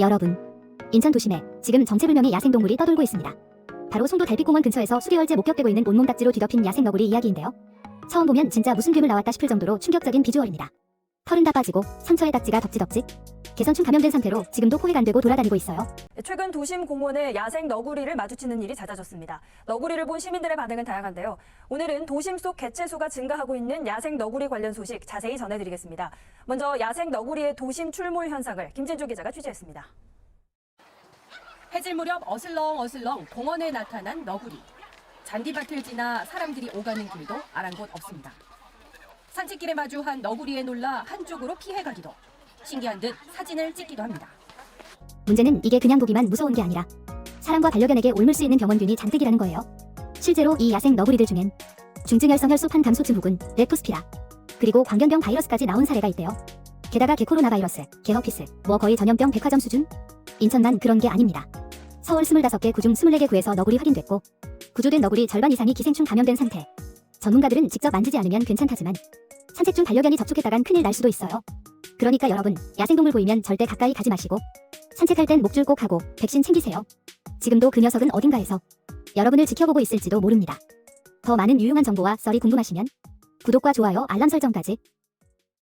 여러분, 인천 도심에 지금 정체불명의 야생동물이 떠돌고 있습니다. 바로 송도 달빛공원 근처에서 수개월째 목격되고 있는 온몸 딱지로 뒤덮인 야생 너구리 이야기인데요. 처음 보면 진짜 무슨 괴물 나왔다 싶을 정도로 충격적인 비주얼입니다. 털은 다 빠지고 상처에 딱지가 덕지덕지. 개선충 감염된 상태로 지금도 포획 안 되고 돌아다니고 있어요. 최근 도심 공원에 야생 너구리를 마주치는 일이 잦아졌습니다. 너구리를 본 시민들의 반응은 다양한데요. 오늘은 도심 속 개체수가 증가하고 있는 야생 너구리 관련 소식 자세히 전해드리겠습니다. 먼저 야생 너구리의 도심 출몰 현상을 김진주 기자가 취재했습니다. 해질 무렵 어슬렁 어슬렁 공원에 나타난 너구리. 잔디밭을 지나 사람들이 오가는 길도 아랑곳 없습니다. 산책길에 마주한 너구리에 놀라 한쪽으로 피해가기도. 신기한 듯 사진을 찍기도 합니다. 문제는 이게 그냥 보기만 무서운 게 아니라 사람과 반려견에게 옮을 수 있는 병원균이 잔뜩이라는 거예요. 실제로 이 야생 너구리들 중엔 중증열성 혈소판 감소증 후군, 레프스피라, 그리고 광견병 바이러스까지 나온 사례가 있대요. 게다가 개코로나 바이러스, 개허피스, 뭐 거의 전염병 백화점 수준? 인천만 그런 게 아닙니다. 서울 25개 구 중 24개 구에서 너구리 확인됐고 구조된 너구리 절반 이상이 기생충 감염된 상태. 전문가들은 직접 만지지 않으면 괜찮다지만 산책 중 반려견이 접촉했다간 큰일 날 수도 있어요. 그러니까 여러분, 야생동물 보이면 절대 가까이 가지 마시고 산책할 땐 목줄 꼭 하고 백신 챙기세요. 지금도 그 녀석은 어딘가에서 여러분을 지켜보고 있을지도 모릅니다. 더 많은 유용한 정보와 썰이 궁금하시면 구독과 좋아요, 알람 설정까지